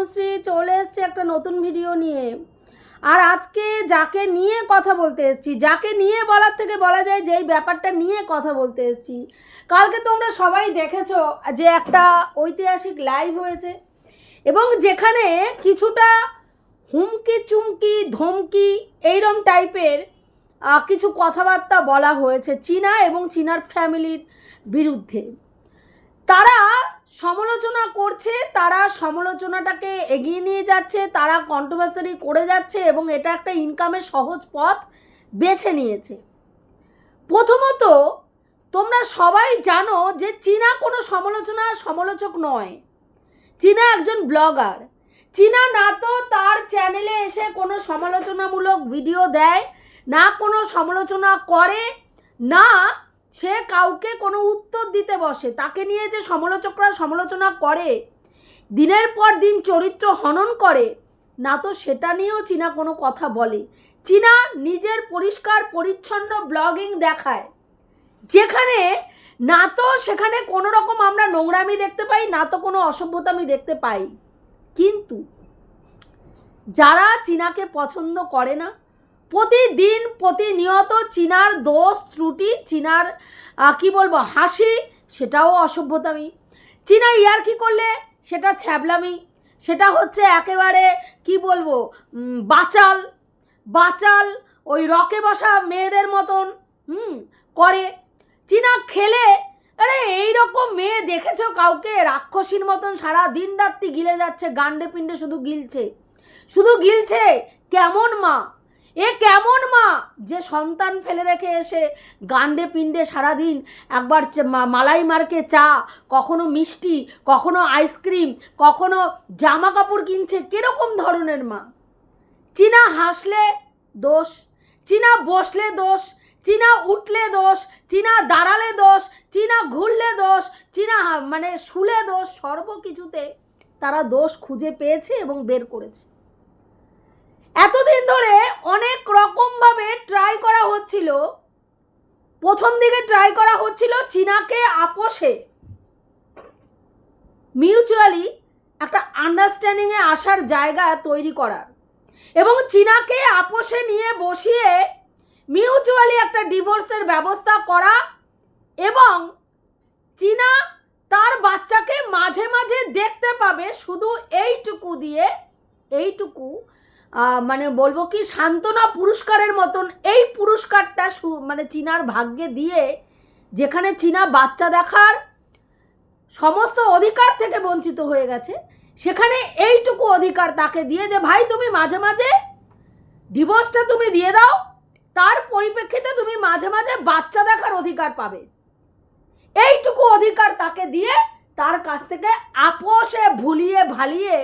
তনুশ্রী চলে এসছে একটা নতুন ভিডিও নিয়ে। আর আজকে যাকে নিয়ে কথা বলতে এসেছি, যাকে নিয়ে বলার থেকে বলা যায় যে এই ব্যাপারটা নিয়ে কথা বলতে এসেছি। কালকে তোমরা সবাই দেখেছ যে একটা ঐতিহাসিক লাইভ হয়েছে এবং যেখানে কিছুটা হুমকি চুমকি, ধমকি এইরম টাইপের কিছু কথাবার্তা বলা হয়েছে চীনা এবং চীনার ফ্যামিলির বিরুদ্ধে। তারা সমালোচনা করছে, তারা সমালোচনাটাকে এগিয়ে নিয়ে যাচ্ছে, তারা কন্ট্রোভার্সারি করে যাচ্ছে এবং এটা একটা ইনকামের সহজ পথ বেছে নিয়েছে। প্রথমত, তোমরা সবাই জানো যে চীনা কোনো সমালোচনা সমালোচক নয়। চীনা একজন ব্লগার চীনা না তো তার চ্যানেলে এসে কোনো সমালোচনামূলক ভিডিও দেয়, না কোনো সমালোচনা করে, না সে কাউকে কোনো উত্তর দিতে বসে। তাকে নিয়ে যে সমালোচকরা সমালোচনা করে, দিনের পর দিন চরিত্র হনন করে, না তো সেটা নিয়েও চীনা কোনো কথা বলে। চীনা নিজের পরিষ্কার, পরিচ্ছন্ন ব্লগিং দেখায়। যেখানে না তো সেখানে কোনো রকম আমরা নোংরামি দেখতে পাই, না তো কোনো অসভ্যতামি দেখতে পাই। কিন্তু যারা চীনাকে পছন্দ করে না প্রতিদিন প্রতিনিয়ত চীনার দোষ, ত্রুটি, চীনার কি বলব, হাসি, সেটাও অসভ্যতামি। চীনা ইয়ার কি করলে? সেটা ছ্যাবলামি। সেটা হচ্ছে একেবারে, কি বলব বাচাল। বাচাল ওই রকে বসা মেয়েদের মতন, হুম, করে। চীনা খেলে, আরে এইরকম মেয়ে দেখেছ কাউকে? রাক্ষসীর মতন সারা দিন রাত্রি গিলে যাচ্ছে, গান্ডে পিণ্ডে শুধু গিলছে। শুধু গিলছে? কেমন মা? এ কেমন মা? যে সন্তান ফেলে রেখে এসে গান্ডে পিণ্ডে সারাদিন একবার মালাই মার্কে চা, কখনো মিষ্টি, কখনো আইসক্রিম, কখনো জামা কাপড় কিনছে, কীরকম ধরনের মা? চীনা হাসলে দোষ, চীনা বসলে দোষ, চীনা উঠলে দোষ, চীনা দাঁড়ালে দোষ, চীনা ঘুরলে দোষ, চীনা মানে শুলে দোষ, সর্বকিছুতে তারা দোষ খুঁজে পেয়েছে এবং বের করেছে। এতদিন ধরে অনেক রকমভাবে ট্রাই করা হচ্ছিল। প্রথম দিকে ট্রাই করা হচ্ছিল চীনাকে আপোষে। মিউচুয়ালি একটা আন্ডারস্ট্যান্ডিংয়ে আসার জায়গা তৈরি করার। এবং চীনাকে আপোষে নিয়ে বসিয়ে মিউচুয়ালি একটা ডিভোর্সের ব্যবস্থা করা এবং চীনা তার বাচ্চাকে মাঝে মাঝে দেখতে পাবে শুধু এইটুকু দিয়ে, এইটুকু মানে বলব কি, সান্ত্বনা পুরস্কারের মতন এই পুরস্কারটা মানে চীনার ভাগ্যে দিয়ে যেখানে চীনা বাচ্চা দেখার সমস্ত অধিকার থেকে বঞ্চিত হয়ে গেছে, সেখানে এইটুকু অধিকার তাকে দিয়ে যে, ভাই, তুমি মাঝে মাঝে ডিভোর্সটা তুমি দিয়ে দাও, তার পরিপ্রেক্ষিতে তুমি মাঝে মাঝে বাচ্চা দেখার অধিকার পাবে। এইটুকু অধিকার তাকে দিয়ে তার কাছ থেকে আপোষে, ভুলিয়ে, ভালিয়ে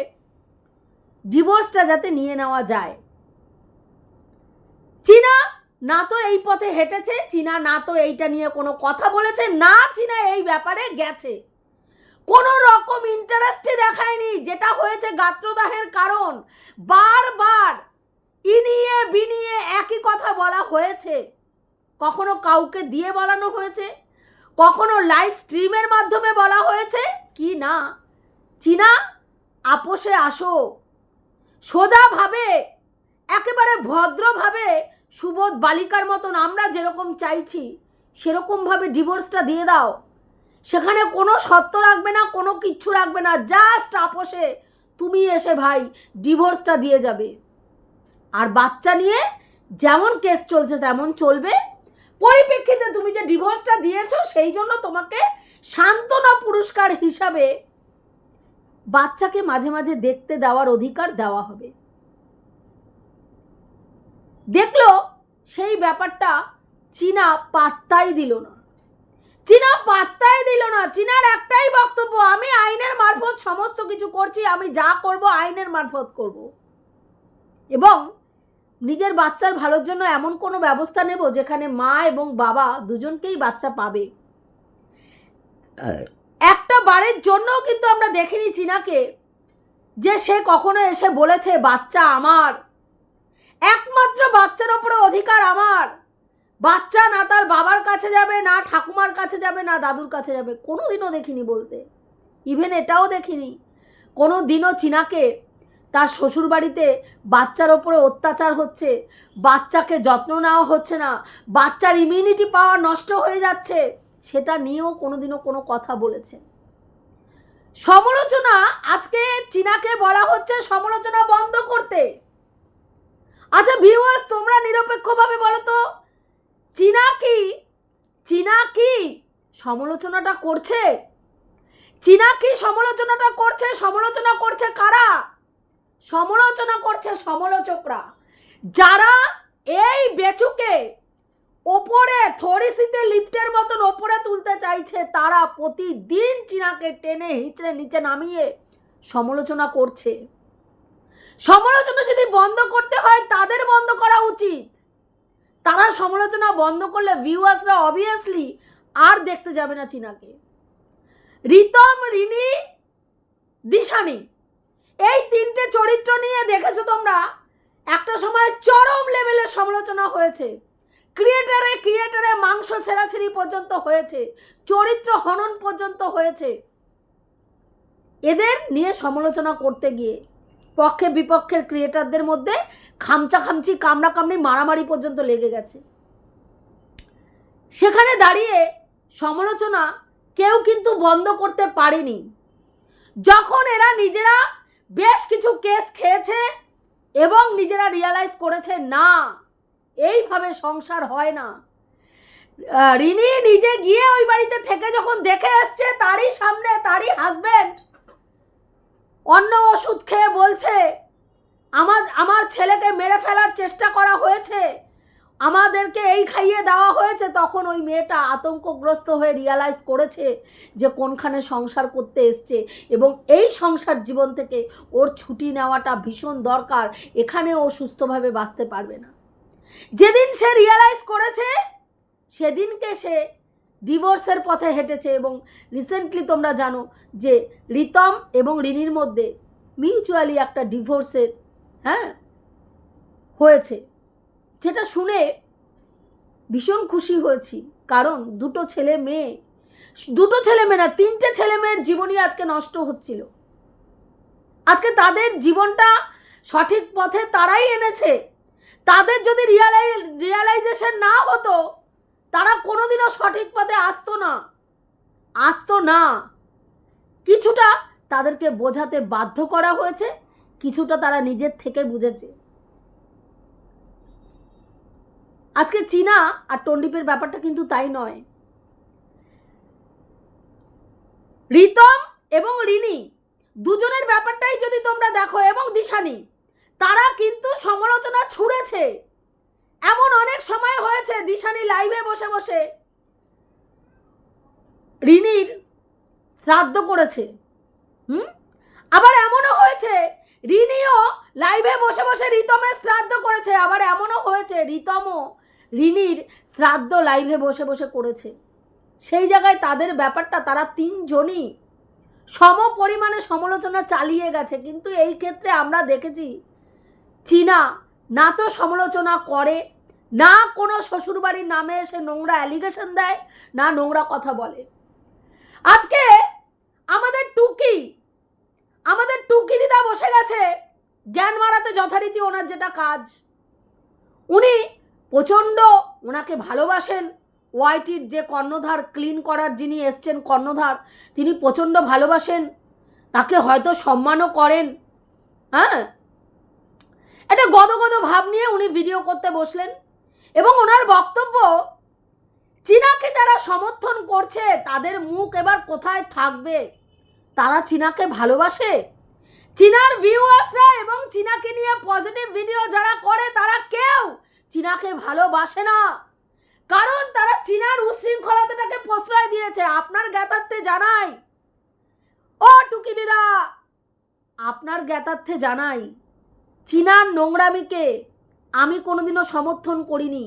ডিভোর্সটা যাতে নিয়ে নেওয়া যায়। চীনা না তো এই পথে হেঁটেছে, চীনা না তো এইটা নিয়ে কোনো কথা বলেছে, না চীনা এই ব্যাপারে গেছে। কোনো রকম ইন্টারেস্টই দেখায়নি, যেটা হয়েছে গাত্রদাহের কারণ। বারবার ইনিয়ে বিনিয়ে একই কথা বলা হয়েছে। কখনো কাউকে দিয়ে বলানো হয়েছে, কখনো লাইভ স্ট্রিমের মাধ্যমে বলা হয়েছে, কি না? চীনা আপোষে আসো। সোজাভাবে, একেবারে ভদ্রভাবে সুবোধ বালিকার মতন আমরা যেরকম চাইছি, সেরকমভাবে ডিভোর্সটা দিয়ে দাও। সেখানে কোনো শর্ত রাখবে না, কোনো কিচ্ছু রাখবে না জাস্ট আপোষে তুমি এসে ভাই ডিভোর্সটা দিয়ে যাবে। আর বাচ্চা নিয়ে যেমন কেস চলছে তেমন চলবে। পরিপ্রেক্ষিতে তুমি যে ডিভোর্সটা দিয়েছ, সেই জন্য তোমাকে সান্ত্বনা পুরস্কার হিসাবে বাচ্চাকে মাঝে মাঝে দেখতে দেওয়ার অধিকার দেওয়া হবে। দেখল সেই ব্যাপারটা চীনা পাত্তাই দিল না। চীনা পাত্তাই দিল না। চীনার একটাই বক্তব্য, আমি আইনের মারফত সমস্ত কিছু করছি, আমি যা করব আইনের মারফত করব। এবং নিজের বাচ্চার ভালোর জন্য এমন কোনো ব্যবস্থা নেব যেখানে মা এবং বাবা দুজনকেই বাচ্চা পাবে। একটা বারের জন্যও কিন্তু আমরা দেখিনি চীনাকে, যে সে কখনো এসে বলেছে, বাচ্চা আমার, একমাত্র বাচ্চার ওপরে অধিকার আমার। বাচ্চা না তার বাবার কাছে যাবে, না ঠাকুমার কাছে যাবে, না দাদুর কাছে যাবে। কোনো দিনও দেখিনি বলতে। ইভেন এটাও দেখিনি। কোনো দিনও চীনাকে তার শ্বশুর বাড়িতে বাচ্চার ওপরে অত্যাচার হচ্ছে, বাচ্চাকে যত্ন নেওয়া হচ্ছে না, বাচ্চার ইমিউনিটি পাওয়ার নষ্ট হয়ে যাচ্ছে। সেটা নিয়েও কোনোদিনও কোনো কথা বলেছে। সমালোচনা আজকে চীনাকে বলা হচ্ছে সমালোচনা বন্ধ করতে। আচ্ছা ভিউয়ার্স তোমরা নিরপেক্ষভাবে বলো তো, চীনা কি? চীনা কি সমালোচনাটা করছে? চীনা কি সমালোচনাটা করছে? সমালোচনা করছে কারা? সমালোচনা করছে সমালোচকরা। যারা এই বেচুকে ওপরে থরিসিতে লিফটের মতন ওপরে তুলতে চাইছে তারা প্রতিদিন চীনাকে টেনে হিচড়ে নিচে নামিয়ে সমালোচনা করছে। সমালোচনা যদি বন্ধ করতে হয়, তাদের বন্ধ করা উচিত। তারা সমালোচনা বন্ধ করলে ভিউয়ার্সরা অবভিয়াসলি আর দেখতে যাবে না চীনাকে। রিতম, রিনি, দিশানি, এই তিনটে চরিত্র নিয়ে দেখেছ তোমরা? একটা সময় চরম লেভেলের সমালোচনা হয়েছে। ক্রিয়েটারে ক্রিয়েটারে মাংস ছেঁড়াছিড়ি পর্যন্ত হয়েছে, চরিত্র হনন পর্যন্ত হয়েছে। এদের নিয়ে সমালোচনা করতে গিয়ে পক্ষে বিপক্ষের ক্রিয়েটারদের মধ্যে খামচা খামচি কামড়া কামড়ি মারামারি পর্যন্ত লেগে গেছে। সেখানে দাঁড়িয়ে সমালোচনা কেউ কিন্তু বন্ধ করতে পারেনি। যখন এরা নিজেরা বেশ কিছু কেস খেয়েছে এবং নিজেরা রিয়ালাইজ করেছে, না এইভাবে সংসার হয় না। রিনি নিজে গিয়ে ওই বাড়িতে থেকে যখন দেখে এসছে তারই সামনে তারই হাজবেন্ড অন্য ওষুধ খেয়ে বলছে, আমার আমার ছেলেকে মেরে ফেলার চেষ্টা করা হয়েছে। আমাদেরকে এই খাইয়ে দেওয়া হয়েছে। তখন ওই মেয়েটা আতঙ্কগ্রস্ত হয়ে রিয়ালাইজ করেছে যে কোনখানে সংসার করতে এসছে এবং এই সংসার জীবন থেকে ওর ছুটি নেওয়াটা ভীষণ দরকার। এখানে ও সুস্থভাবে বাঁচতে পারবে না। যেদিন সে রিয়ালাইজ করেছে, সেদিনকে সে ডিভোর্সের পথে হেঁটেছে এবং রিসেন্টলি তোমরা জানো যে রিতম এবং রিনির মধ্যে মিউচুয়ালি একটা ডিভোর্সের হ্যাঁ হয়েছে। যেটা শুনে ভীষণ খুশি হয়েছি, কারণ দুটো ছেলে মেয়ে, দুটো ছেলে মেয়ে না, তিনটে ছেলে মেয়ের জীবনই আজকে নষ্ট হচ্ছিল। আজকে তাদের জীবনটা সঠিক পথে তারাই এনেছে। তাদের যদি রিয়ালাই রিয়ালাইজেশন না হতো, তারা কোনোদিনও সঠিক পথে আসতো না। আসতো না। কিছুটা তাদেরকে বোঝাতে বাধ্য করা হয়েছে, কিছুটা তারা নিজের থেকে বুঝেছে। আজকে চীনা আর টন্ডিপের ব্যাপারটা কিন্তু তাই নয়। রিতম এবং রিনি দুজনের ব্যাপারটাই যদি তোমরা দেখো এবং দিশানি তারা কিন্তু সমালোচনা ছুঁড়েছে। এমন অনেক সময় হয়েছে, দিশানি লাইভে বসে বসে রিনির শ্রাদ্ধ করেছে। হুম? আবার এমনও হয়েছে, রিনিও লাইভে বসে বসে রিতমের শ্রাদ্ধ করেছে। আবার এমনও হয়েছে, রিতমও রিনির শ্রাদ্ধ লাইভে বসে বসে করেছে। সেই জায়গায় তাদের ব্যাপারটা, তারা তিনজনই সম পরিমাণে সমালোচনা চালিয়ে গেছে। কিন্তু এই ক্ষেত্রে আমরা দেখেছি চীনা, না তো সমালোচনা করে, না কোনো শ্বশুরবাড়ির নামে এসে নোংরা অ্যালিগেশন দেয়, না নোংরা কথা বলে। আজকে আমাদের টুকি আমাদের টুকি দিদা বসে গেছে, জ্ঞান মারাতে যথারীতি ওনার যেটা কাজ। উনি প্রচণ্ড ওনাকে ভালোবাসেন, ওয়াইটির যে কর্ণধার, ক্লিন করার যিনি এসছেন কর্ণধার, তিনি প্রচণ্ড ভালোবাসেন, তাকে হয়তো সম্মানও করেন হ্যাঁ? একটা গদগদ ভাব নিয়ে উনি ভিডিও করতে বসলেন। এবং ওনার বক্তব্য, চীনাকে যারা সমর্থন করছে, তাদের মুখ এবার কোথায় থাকবে? তারা চীনাকে ভালোবাসে? চীনার ভিউয়ার্সরা এবং চীনাকে নিয়ে পজিটিভ ভিডিও যারা করে, তারা কেউ চীনাকে ভালোবাসে না। কারণ তারা চীনার উশৃঙ্খলতাটাকে প্রশ্রয় দিয়েছে। আপনার জ্ঞাতার্থে জানাই। ও টুকি দিদা, আপনার জ্ঞাতার্থে জানাই। চীনার নোংরামিকে আমি কোনোদিনও সমর্থন করিনি।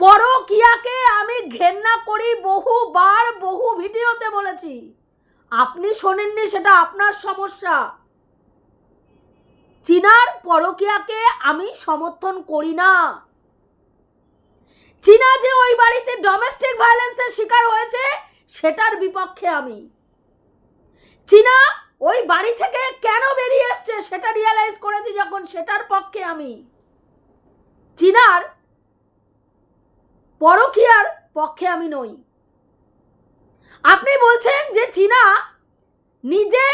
পরকিয়াকে আমি ঘেন্না করি বহুবার, বহু ভিডিওতে বলেছি। আপনি শোনেননি সেটা আপনার সমস্যা। চীনার পরকিয়াকে আমি সমর্থন করি না। চীনা যে ওই বাড়িতে ডোমেস্টিক ভায়োলেন্সের শিকার হয়েছে, সেটার বিপক্ষে আমি। চীনা ওই বাড়ি থেকে কেন বেরিয়ে এসছে সেটা রিয়ালাইজ করেছি যখন সেটার পক্ষে আমি। চিনার পরকিয়ার পক্ষে আমি নই। আপনি বলছেন যে চীনা নিজে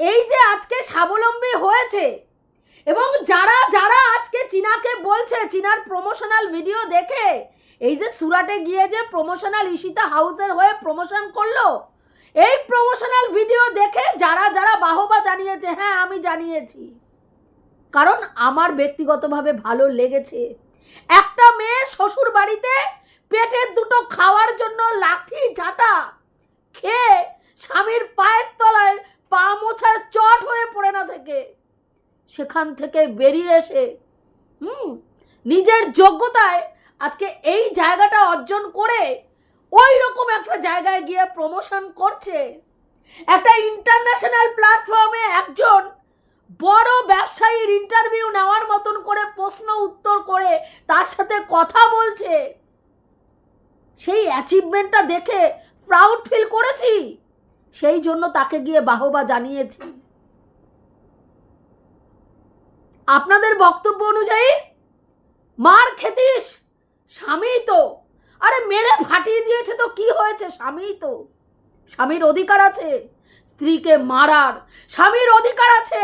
এই যে আজকে স্বাবলম্বী হয়েছে এবং যারা যারা আজকে চীনাকে বলছে, চীনার প্রমোশনাল ভিডিও দেখে, এই যে সুরাটে গিয়ে যে প্রমোশনাল ঈশিতা হাউসের হয়ে প্রমোশন করল এই প্রমোশনাল ভিডিও দেখে যারা যারা বাহবা জানিয়েছে হ্যাঁ আমি জানিয়েছি। কারণ আমার ব্যক্তিগতভাবে ভালো লেগেছে। একটা মেয়ে শ্বশুর বাড়িতে পেটের দুটো খাওয়ার জন্য লাথি ঝাঁটা খেয়ে স্বামীর পায়ের তলায় পা মোছার চট হয়ে পড়ে না থেকে, সেখান থেকে বেরিয়ে এসে, হুম, নিজের যোগ্যতায় আজকে এই জায়গাটা অর্জন করে ওই রকম একটা জায়গায় গিয়ে প্রমোশন করছে। একটা ইন্টারন্যাশনাল প্ল্যাটফর্মে একজন বড় ব্যবসায়ীর ইন্টারভিউ নেওয়ার মতন করে প্রশ্ন উত্তর করে তার সাথে কথা বলছে। সেই অ্যাচিভমেন্টটা দেখে প্রাউড ফিল করেছি। সেই জন্য তাকে গিয়ে বাহবা জানিয়েছি। আপনাদের বক্তব্য অনুযায়ী, মার খেতিস, স্বামী তো। আরে মেরে ফাটিয়ে দিয়েছে তো কি হয়েছে? স্বামী তো। স্বামীর অধিকার আছে। স্ত্রীকে মারার। স্বামীর অধিকার আছে।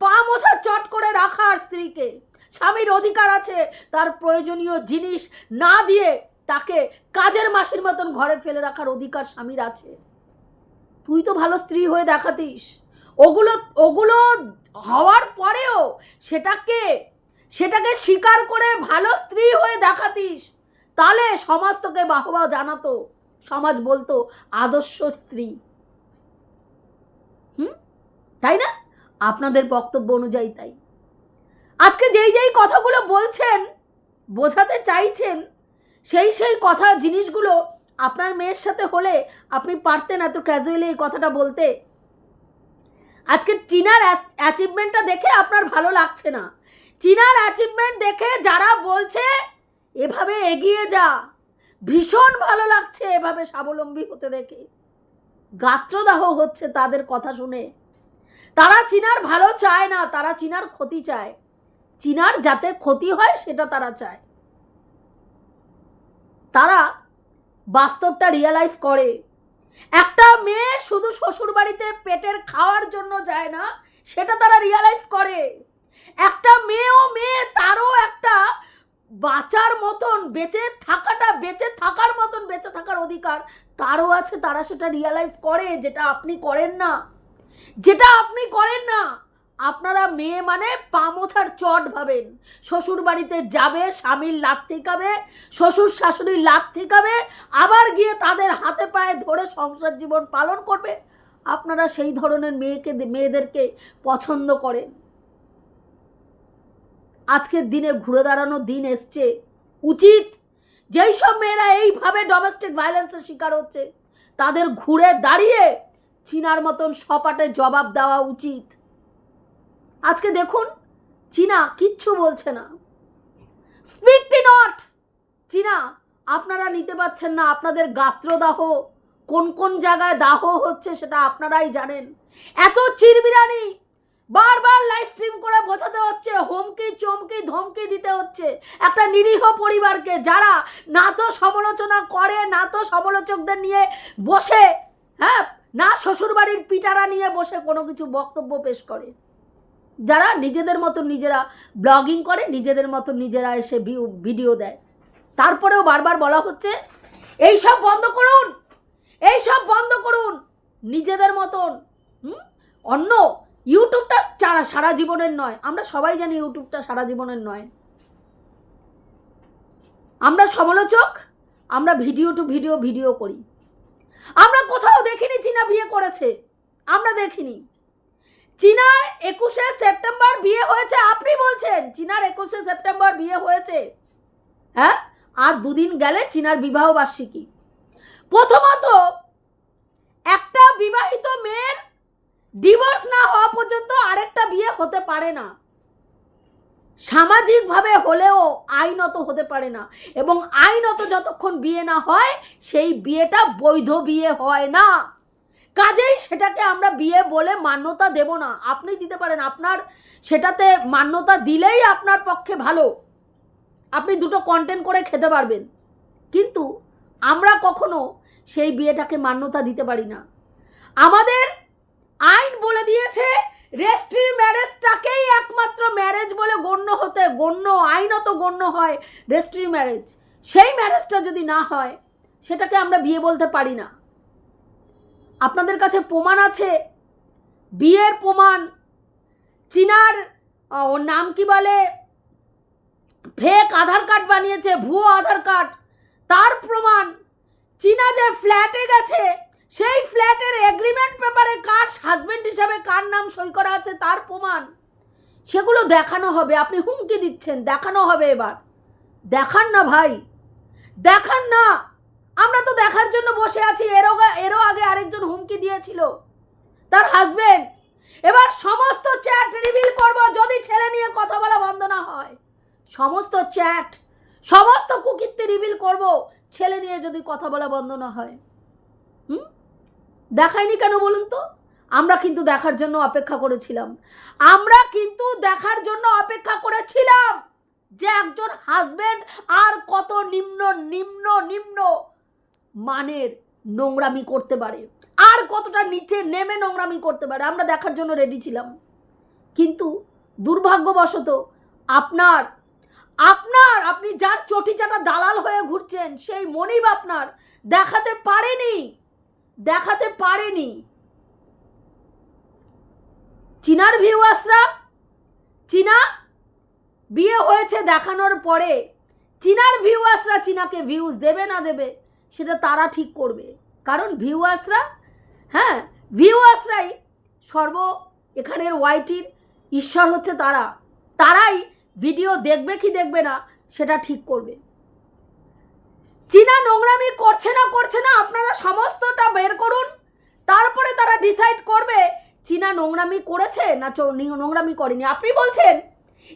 পা মোছা চট করে রাখার স্ত্রীকে। স্বামীর অধিকার আছে। তার প্রয়োজনীয় জিনিস না দিয়ে তাকে কাজের মাসির মতন ঘরে ফেলে রাখার অধিকার স্বামীর আছে। তুই তো ভালো স্ত্রী হয়ে দেখাতিস। ওগুলো ওগুলো হওয়ার পরেও সেটাকে সেটাকে স্বীকার করে ভালো স্ত্রী হয়ে দেখাতিস। তাহলে সমাজ তোকে বাহবা জানাতো, সমাজ বলতো, আদর্শ স্ত্রী। হুম? তাই না? আপনাদের বক্তব্য অনুযায়ী তাই। আজকে যেই যেই কথাগুলো বলছেন, বোঝাতে চাইছেন, সেই সেই কথা, জিনিসগুলো আপনার মেয়ের সাথে হলে আপনি পারতেন এত ক্যাজুয়ালি এই কথাটা বলতে। আজকে চীনার অ্যাচিভমেন্টটা দেখে আপনার ভালো লাগছে না। চীনার অ্যাচিভমেন্ট দেখে যারা বলছে এভাবে এগিয়ে যা। ভীষণ ভালো লাগছে এভাবে স্বাবলম্বী হতে দেখে। গাত্রদাহ হচ্ছে তাদের কথা শুনে। তারা চীনার ভালো চায় না, তারা চীনার ক্ষতি চায়। চীনার যাতে ক্ষতি হয় সেটা তারা চায়। তারা বাস্তবটা রিয়ালাইজ করে। একটা মেয়ে শুধু শ্বশুর বাড়িতে পেটের খাওয়ার জন্য যায় না, সেটা তারা রিয়ালাইজ করে। একটা মেয়েও মেয়ে তারও একটা বাঁচার মতন, বেঁচে থাকাটা, বেঁচে থাকার মতন, বেঁচে থাকার অধিকার তারও আছে, তারা সেটা রিয়ালাইজ করে যেটা আপনি করেন না। যেটা আপনি করেন না, আপনারা মেয়ে মানে পামোছার চট ভাবেন। শ্বশুর বাড়িতে যাবে, স্বামীর লাথি খাবে শ্বশুর শাশুড়ির লাথি খাবে আবার গিয়ে তাদের হাতে পায়ে ধরে সংসার জীবন পালন করবে। আপনারা সেই ধরনের মেয়েকে, মেয়েদেরকে পছন্দ করেন। আজকের দিনে ঘুরে দাঁড়ানোর দিন এসছে। উচিত যেই সব মেয়েরা এইভাবে ডোমেস্টিক ভায়োলেন্সের শিকার হচ্ছে, তাদের ঘুরে দাঁড়িয়ে চীনার মতন সপাটে জবাব দেওয়া উচিত। আজকে দেখুন, চীনা কিচ্ছু বলছে না। স্পিক টি নট চীনা, আপনারা নিতে পারছেন না আপনাদের গাত্রদাহ। কোন কোন জায়গায় দাহ হচ্ছে সেটা আপনারাই জানেন। এত চিরবিরানি বারবার লাইভ স্ট্রিম করে বোঝাতে হচ্ছে, হুমকি, চমকি, ধমকি দিতে হচ্ছে। একটা নিরীহ পরিবারকে যারা না তো সমালোচনা করে না তো সমালোচকদের নিয়ে বসে হ্যাঁ না শ্বশুরবাড়ির পিটারা নিয়ে বসে কোনো কিছু বক্তব্য পেশ করে। যারা নিজেদের মতো নিজেরা ব্লগিং করে, নিজেদের মতো নিজেরা এসে ভিডিও দেয়। তারপরেও বারবার বলা হচ্ছে, এই সব বন্ধ করুন! এই সব বন্ধ করুন! নিজেদের মতন, হুম? অন্য ইউটিউবটা সারা সারা জীবনের নয়। আমরা সবাই জানি ইউটিউবটা সারা জীবনের নয়। আমরা সমালোচক, আমরা ভিডিও টু ভিডিও ভিডিও করি। আমরা কোথাও দেখিনি চীনা বিয়ে করেছে। আমরা দেখিনি। চীনার একুশে সেপ্টেম্বর বিয়ে হয়েছে, আপনি বলছেন। চীনার একুশে সেপ্টেম্বর বিয়ে হয়েছে। হ্যাঁ? আর দুদিন গেলে চীনার বিবাহ বার্ষিকী। প্রথমত, একটা বিবাহিত মেয়ের ডিভোর্স না হওয়া পর্যন্ত আরেকটা বিয়ে হতে পারে না। সামাজিকভাবে হলেও আইনত হতে পারে না এবং আইনত যতক্ষণ বিয়ে না হয়, সেই বিয়েটা বৈধ বিয়ে হয় না। কাজেই সেটাকে আমরা বিয়ে বলে মান্যতা দেব না। আপনি দিতে পারেন, আপনার সেটাতে মান্যতা দিলেই আপনার পক্ষে ভালো। আপনি দুটো কন্টেন্ট করে খেতে পারবেন। কিন্তু আমরা কখনো সেই বিয়েটাকে মান্যতা দিতে পারি না। আমাদের আইন বলে দিয়েছে, রেস্ট্রি ম্যারেজটাকেই একমাত্র ম্যারেজ বলে গণ্য হতে, গণ্য, আইনত গণ্য হয় রেস্ট্রি ম্যারেজ। সেই ম্যারেজটা যদি না হয়, সেটাকে আমরা বিয়ে বলতে পারি না। আপনাদের কাছে প্রমাণ আছে? বিয়ের প্রমাণ। চীনার ওর নাম কি বলে? ফেক আধার কার্ড বানিয়েছে, ভুয়ো আধার কার্ড। তার প্রমাণ, চীনা যে ফ্ল্যাটে গেছে সেই ফ্ল্যাটের এগ্রিমেন্ট পেপারে কার হাজবেন্ড হিসাবে কার নাম সই করা আছে তার প্রমাণ। সেগুলো দেখানো হবে, আপনি হুমকি দিচ্ছেন, দেখানো হবে এবার। দেখান না ভাই, দেখান না। আমরা তো দেখার জন্য বসে আছি, এরও এরও আগে আরেকজন হুমকি দিয়েছিল, তার হাজবেন্ড এবার সমস্ত চ্যাট রিভিল করব, যদি ছেলে নিয়ে কথা বলা বন্ধ না হয়। সমস্ত চ্যাট সমস্ত কুকীর্তি রিভিল করব, ছেলে নিয়ে যদি কথা বলা বন্ধ না হয়। হুম? দেখায়নি কেন বলুন তো? আমরা কিন্তু দেখার জন্য অপেক্ষা করেছিলাম। আমরা কিন্তু দেখার জন্য অপেক্ষা করেছিলাম যে একজন হাজবেন্ড আর কত নিম্ন নিম্ন নিম্ন মানের নোংরামি করতে পারে। আর কতটা নিচে নেমে নোংরামি করতে পারে, আমরা দেখার জন্য রেডি ছিলাম। কিন্তু দুর্ভাগ্যবশত আপনার আপনার, আপনি যার চটিচাটা দালাল হয়ে ঘুরছেন, সেই মনিব আপনার দেখাতে পারেনি। দেখাতে পারেনি। চীনার ভিউয়ার্সরা চীনা বিয়ে হয়েছে দেখানোর পরে, চীনার ভিউয়ার্সরা চীনাকে ভিউজ দেবে না দেবে, সেটা তারা ঠিক করবে। কারণ ভিউয়ার্সরা হ্যাঁ ভিউয়ার্সরাই সর্ব এখানের ওয়াইটির ঈশ্বর হচ্ছে তারা। তারাই ভিডিও দেখবে কি দেখবে না, সেটা ঠিক করবে। চীনা নোংরামি করছে না করছে না, আপনারা সমস্তটা বের করুন। তারপরে তারা ডিসাইড করবে, চীনা নোংরামি করেছে না নোংরামি করেনি। আপনি বলছেন,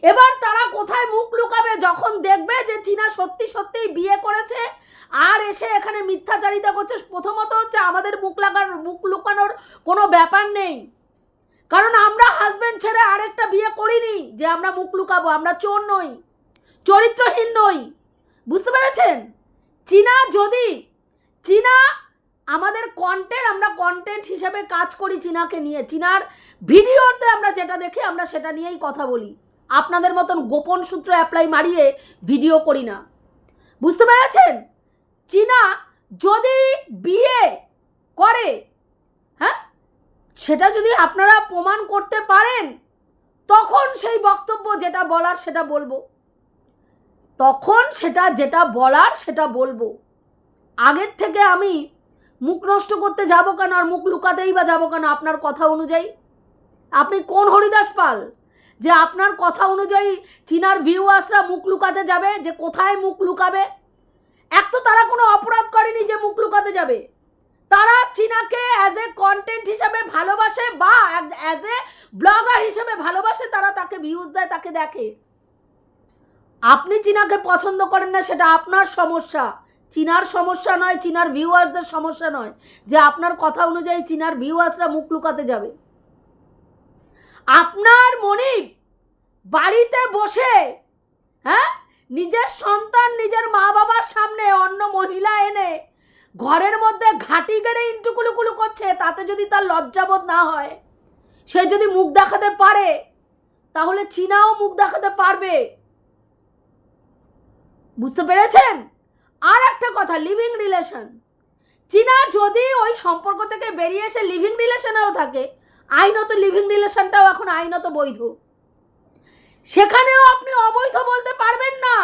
এবার তারা কোথায় মুখ লুকাবে যখন দেখবে যে চীনা সত্যি সত্যিই বিয়ে করেছে আর এসে এখানে মিথ্যাচারিতা করছে? প্রথমত হচ্ছে আমাদের মুখ লাগানোর মুখ লুকানোর কোনো ব্যাপার নেই। কারণ আমরা হাজব্যান্ড ছেড়ে আরেকটা বিয়ে করিনি যে আমরা মুখ লুকাবো, আমরা চোর নই, চরিত্রহীন নই। বুঝতে পেরেছেন? চীনা যদি, চীনা আমাদের কন্টেন্ট আমরা কন্টেন্ট হিসেবে কাজ করি চীনাকে নিয়ে। চীনার ভিডিওতে আমরা যেটা দেখি, আমরা সেটা নিয়েই কথা বলি। আপনাদের মতন গোপন সূত্র অ্যাপ্লাই মারিয়ে ভিডিও করি না। বুঝতে পেরেছেন? চীনা যদি বিয়ে করে হ্যাঁ? সেটা যদি আপনারা প্রমাণ করতে পারেন, তখন সেই বক্তব্য যেটা বলার সেটা বলব। তখন সেটা যেটা বলার সেটা বলব। আগের থেকে আমি মুখ নষ্ট করতে যাব কেন আর মুখ লুকাতেই বা যাব কেন আপনার কথা অনুযায়ী? আপনি কোন হরিদাস পাল যে আপনার কথা অনুযায়ী চীনার ভিউয়ার্সরা মুখ লুকাতে যাবে, যে কোথায় মুখ লুকাবে? এক তো তারা কোনো অপরাধ করেনি যে মুখ লুকাতে যাবে। তারা চীনাকে অ্যাজ এ কন্টেন্ট হিসাবে ভালোবাসে বা অ্যাজ এ ব্লগার হিসেবে ভালোবাসে, তারা তাকে ভিউজ দেয়, তাকে দেখে। আপনি চীনাকে পছন্দ করেন না, সেটা আপনার সমস্যা। চীনার সমস্যা নয়, চীনার ভিউয়ার্সদের সমস্যা নয় যে আপনার কথা অনুযায়ী চীনার ভিউয়ার্সরা মুখ লুকাতে যাবে। আপনার মনিব বাড়িতে বসে হ্যাঁ? নিজের সন্তান নিজের মা বাবার সামনে অন্য মহিলা এনে ঘরের মধ্যে ঘাটি গেড়ে ইন্টুকুলুকুলু করছে, তাতে যদি তার লজ্জাবোধ না হয়, সে যদি মুখ দেখাতে পারে, তাহলে চীনাও মুখ দেখাতে পারবে। বুঝতে পেরেছেন? আর একটা কথা লিভিং রিলেশন চীনা যদি ওই সম্পর্ক থেকে বেরিয়ে এসে লিভিং রিলেশনেও থাকে, আইনত লিভিং রিলেশনটাও এখন আইনত বৈধ। সেখানেও আপনি অবৈধ বলতে পারবেন না।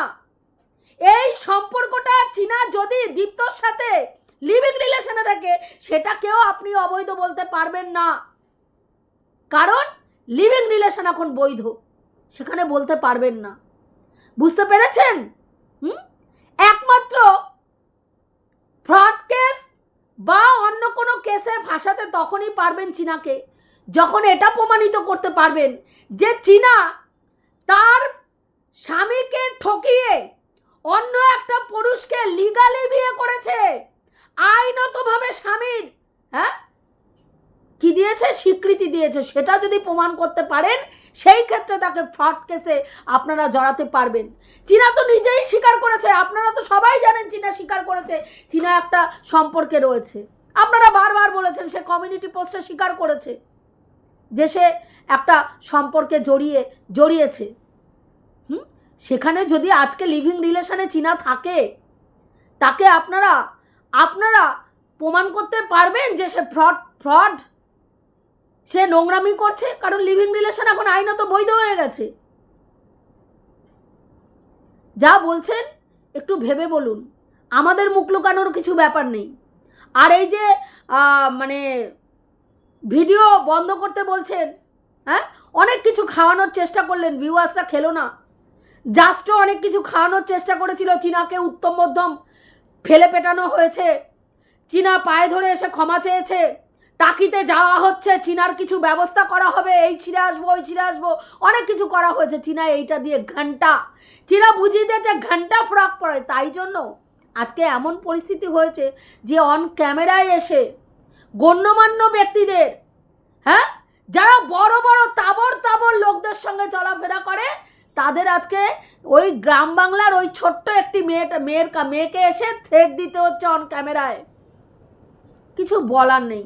এই সম্পর্কটা চীনা যদি দীপ্তর সাথে লিভিং রিলেশনে থাকে, সেটাকেও আপনি অবৈধ বলতে পারবেন না। কারণ লিভিং রিলেশন এখন বৈধ, সেখানে বলতে পারবেন না। বুঝতে পেরেছেন? হুম? একমাত্র ফ্রড কেস বা অন্য কোনো কেসে ভাসাতে তখনই পারবেন চীনাকে, যখন এটা প্রমাণিত করতে পারবেন যে চীনা তার স্বামীকে ঠকিয়ে অন্য একটা পুরুষকে লিগালি বিয়ে করেছে, আইনতভাবে স্বামীর হ্যাঁ? কি দিয়েছে? স্বীকৃতি দিয়েছে। সেটা যদি প্রমাণ করতে পারেন, সেই ক্ষেত্রে তাকে ফ্রড কেসে আপনারা জড়াতে পারবেন। চীনা তো নিজেই স্বীকার করেছে। আপনারা তো সবাই জানেন চীনা স্বীকার করেছে। চীনা একটা সম্পর্কে রয়েছে। আপনারা বারবার বলেছেন সে কমিউনিটি পোস্টে স্বীকার করেছে যে সে একটা সম্পর্কে জড়িয়ে, জড়িয়েছে। হুম? সেখানে যদি আজকে লিভিং রিলেশনে চীনা থাকে, তাকে আপনারা আপনারা প্রমাণ করতে পারবেন যে সে ফ্রড ফ্রড সে নোংরামি করছে, কারণ লিভিং রিলেশন এখন আইনত বৈধ হয়ে গেছে। যা বলছেন, একটু ভেবে বলুন। আমাদের মুখ লুকানোর কিছু ব্যাপার নেই। আর এই যে মানে ভিডিও বন্ধ করতে বলছেন হ্যাঁ? অনেক কিছু খাওয়ানোর চেষ্টা করলেন ভিউয়ার্সরা খেলো না। জাস্টও অনেক কিছু খাওয়ানোর চেষ্টা করেছিল, চীনাকে উত্তম মধ্যম ফেলে পেটানো হয়েছে। চীনা পায়ে ধরে এসে ক্ষমা চেয়েছে। টাকিতে যাওয়া হচ্ছে, চীনার কিছু ব্যবস্থা করা হবে, এই ছিঁড়ে আসব, ওই ছিঁড়ে আসব, অনেক কিছু করা হয়েছে চীনা, এইটা দিয়ে ঘণ্টা। চীনা বুঝিয়ে দিয়েছে, ঘণ্টা ফ্রক পড়ে তাই জন্য আজকে এমন পরিস্থিতি হয়েছে যে অন ক্যামেরায় এসে গণ্যমান্য ব্যক্তিদের হ্যাঁ? যারা বড় বড় তাবর তাবর লোকদের সঙ্গে চলাফেরা করে, তাদের আজকে ওই গ্রাম বাংলার ওই ছোট্ট একটি মেয়েটা, মেয়ের মেয়েকে এসে থ্রেড দিতে হচ্ছে অন ক্যামেরায় কিছু বলার নেই।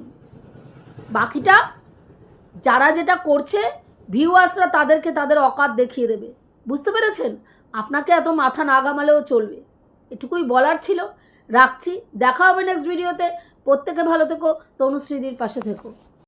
বাকিটা যারা যেটা করছে, ভিউয়ার্সরা তাদেরকে তাদের অকাত দেখিয়ে দেবে। বুঝতে পেরেছেন? আপনাকে এত মাথা না ঘামালেও চলবে। এটুকুই বলার ছিল। রাখছি। দেখা হবে নেক্সট ভিডিওতে প্রত্যেকে ভালো থেকো। তনুশ্রীদির পাশে থেকো।